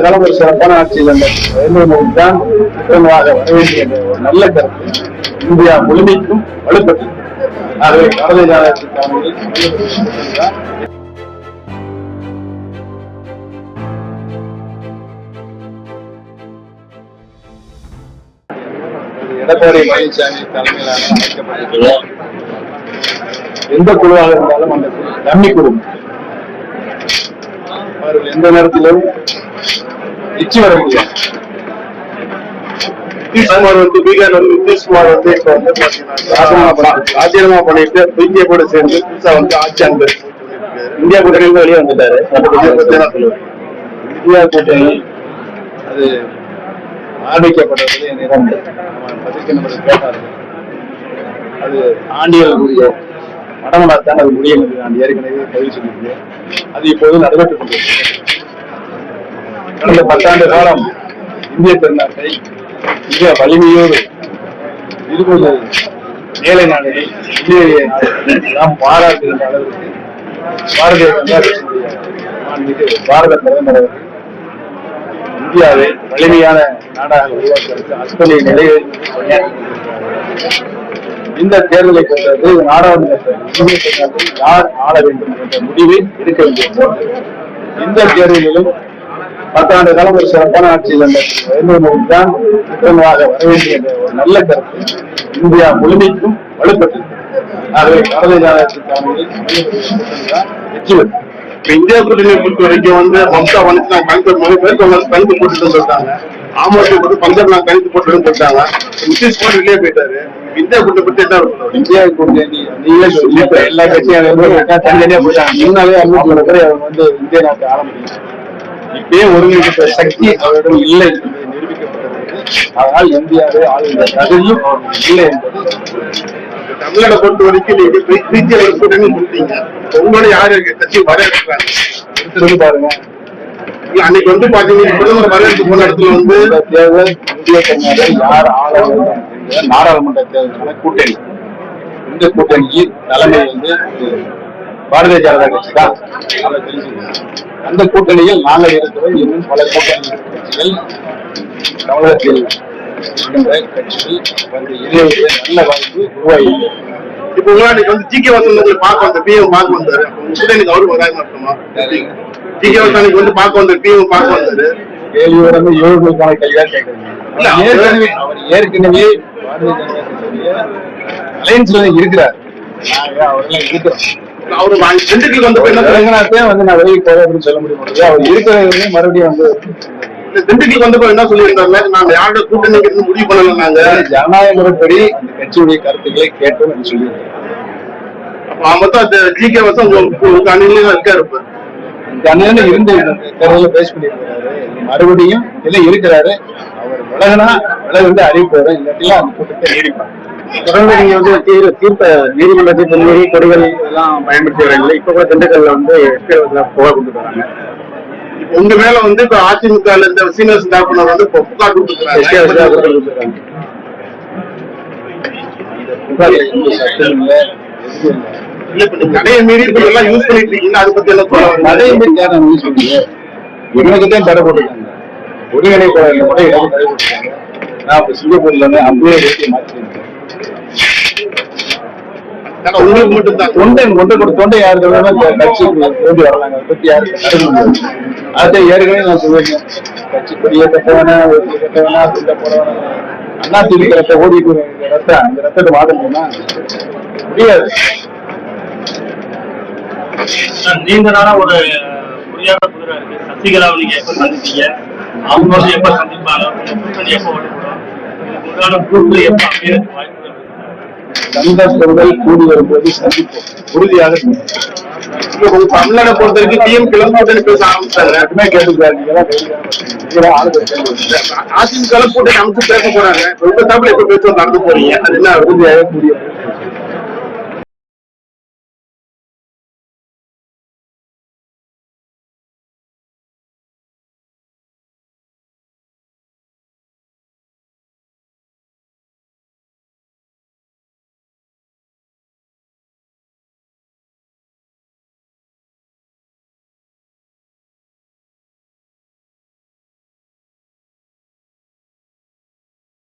காலம் ஒரு சிறப்பான ஆட்சி தான் வர வேண்டிய நல்ல கருத்து. இந்தியா முழுமைக்கும் வலுப்பட்டது ஆகவே பாரதிய ஜனதா எடப்பாடி பழனிசாமி தலைமையிலான அமைக்கப்பட்டிருக்கிற எந்த குழுவாக இருந்தாலும் அந்த குழு டம்மி குழு அவர்கள் எந்த நேரத்திலும் நிச்சயம் வர முடியாது. நிதிஷ்குமார் வந்து பீகார் வந்து நிதிஷ்குமார் வந்து இப்ப வந்து ராஜினாமா பண்ணிட்டு பிஜே கூட சேர்ந்து புதுசா வந்து ஆட்சி இந்தியா கூட்டணி வெளியே வந்துட்டாரு. இந்தியா கூட்டணி அது ஆரம்பிக்கப்பட்டது நிறம் அது ஆண்டியல் கேட்டார்கள் அது தான் அது முடியும் என்று நான் ஏற்கனவே பதிவு சொல்லியிருந்தேன் அது இப்போது நடைபெற்றுக் கொண்டிருக்கிறது. கடந்த பத்தாண்டு காலம் இந்திய திருநாட்டை மிக வலிமையோடு இருபது ஏழை நாடுகள் இந்திய நாம் பாராட்டுகின்ற அளவிற்கு பாரதிய ஜனதா கட்சியினுடைய பாரத பிரதமர் அவர்கள் இந்தியாவை வலிமையான நாடாக உருவாக்குவதற்கு அத்தனை நிலையில் இந்த தேர்தலை பொறுத்தது நாடாளுமன்ற யார் ஆள வேண்டும் என்ற முடிவை எடுக்க வேண்டியது இந்த தேர்தலிலும் பத்தாண்டு காலம் ஒரு சிறப்பான ஆட்சி தான் வர வேண்டிய ஒரு நல்ல கருத்து இந்தியா முழுமைக்கும் வலுப்பட்டு ஆகவே பாரதிய ஜனதா வெற்றி இப்ப இந்தியா கூட்டணியை பொறுத்த வரைக்கும் வந்து மம்தா வந்து நான் கணித்து போது மேற்கொள்ள கணித்து போட்டுட்டு சொல்லிட்டாங்க. ஆமாம் வந்து நான் கணித்து போட்டுன்னு சொல்லிட்டாங்க. நிதிஷ்குமார் வெளியே போயிட்டாரு. இந்தியா கூட்டணி பத்தி என்ன இருக்கும். இந்தியா நீங்களே சொல்லி. எல்லா கட்சியும் தனித்தனியா போயிட்டாங்க. முன்னாலே அறுநூத்தி பேர் அவங்க வந்து இந்திய நாட்டை முடியும் இப்பயே சக்தி அவரிடம் இல்லை என்பது நிரூபிக்கப்பட்டிருக்கிறது. அதனால் இந்தியாவை இல்லை. என்பது பொறுத்த வரைக்கும் நீங்க பிஜே கூட்டணி சொல்லிட்டீங்க உங்களோட யார் கட்சி வரவேற்கிறாங்க சொல்லி பாருங்க. அன்னைக்கு வந்து பாத்தீங்கன்னா பிரதமர் வரவேற்பு போன இடத்துல வந்து தேர்தல் இந்திய தமிழ்நாடு யார் ஆள வேண்டும் என்கிற நாடாளுமன்ற தேர்தலுக்கான கூட்டணி. இந்த கூட்டணியில் தலைமை வந்து பாரதிய ஜனதா கட்சி தான். அதை தெரிஞ்சுக்கணும். அந்த கூட்டணியில் நாங்கள் இருக்கிறோம். இன்னும் பல கூட்டணி கட்சிகள் தமிழகத்தில் இருக்கின்ற கட்சிகள் வந்து இணைய நல்ல வாய்ப்பு உருவாகி இப்ப வந்து ஜி கே வாசன் உங்களை பார்க்க வந்த பிஎம் பார்க்க வந்தாரு. கூட்டணிக்கு அவரு அர்த்தமா ஜி கே வாசன் அன்னைக்கு வந்து பார்க்க வந்தாரு பிஎம் பார்க்க வந்தாரு. கேள்வி வந்து யோகங்களுக்கான கேள்வியா கேட்கறீங்க. அவர் ஏற்கனவே பாரதிய ஜனதா கட்சியுடைய அலையன்ஸ்ல இருக்கிறார் அவரெல்லாம் இருக்கிறோம் அவரு திண்டுக்கல் வந்து நான் போறேன் அப்படின்னு சொல்ல முடியும் அவர் இருக்கிறவங்க மறுபடியும் வந்து திண்டுக்கல் வந்தப்ப என்ன சொல்லியிருந்தாங்க நாங்க யாரோட கூட்டணிக்கு இருந்து முடிவு பண்ணல நாங்க. ஜனநாயக முறைப்படி கட்சியுடைய கருத்துக்களை கேட்டோம் அப்ப மொத்தம் ஜி கே வாசன் உங்க தான் இருக்காரு அண்ணன் இருந்து பேச பண்ணியிருக்கிறாரு மறுபடியும் இதுல இருக்கிறாரு. அவர் விலகினா அறிவிப்பு வரும் இல்லாட்டிலாம் அந்த கூட்டத்தை நீடிப்பாங்க தொடர்ந்து நீங்க வந்து தீர்ப்பு தீர்ப்ப நீதிமன்றத்தை மீறி கொடிகள் எல்லாம் பயன்படுத்தி வரீங்களா இப்ப கூட திண்டுக்கல்ல வந்து புகார் கொண்டு வராங்க. உங்க மேல வந்து இப்ப அதிமுக ல இருந்த சீனியர் ஸ்டாஃப்னர் வந்து புகார் கொடுத்துருக்காங்க கடையை மீறி இப்ப எல்லாம் யூஸ் பண்ணிட்டு இருக்கீங்க அதை பத்தி சொல்ல வரீங்க? நிறைய பேர் தேர்தல் நியூஸ் சொல்லுங்க என்னைக்குதான் தடை போட்டிருக்காங்க. தடை போட்டிருக்காங்க நான் இப்ப சிங்கப்பூர்ல இருந்து அப்படியே உங்களுக்கு மட்டும் தான் தொண்டை கொண்டை கூட தொண்டை யாருக்கு வேணாலும் க- கட்சிக்கு தோண்டி வரலாங்க பத்தி யாருக்கு அதை ஏற்கனவே நான் சொல்லியிருக்கேன். கட்சி கொடியை கட்டவனா கட்டவனா துண்டை போடவனா அண்ணா திமுக ரத்த ஓடிட்டு இருக்கிற ரத்தம் அந்த ரத்தத்தை முடியுமா முடியாது. நீண்ட நாளா ஒரு புரியாத புதிரா இருக்கு. சசிகலாவை நீங்க எப்ப சந்திச்சீங்க அவங்க வந்து எப்ப சந்திப்பாங்க எப்ப உண்டான கூட்டு எப்ப அமையறதுக்கு சந்தர்ப்பங்கள் கூடி வரும்போது சந்திப்போம் உறுதியாக தமிழனை பொறுத்த வரைக்கும் டிஎம் கிளம்பி பேச ஆரம்பிச்சாங்க மட்டுமே நீங்க அதிமுக ல கூட்டணி அமைச்சு பேச போறாங்க உங்க எப்ப பேசுவோம் நடந்து போறீங்க அது என்ன உறுதியாக கூடிய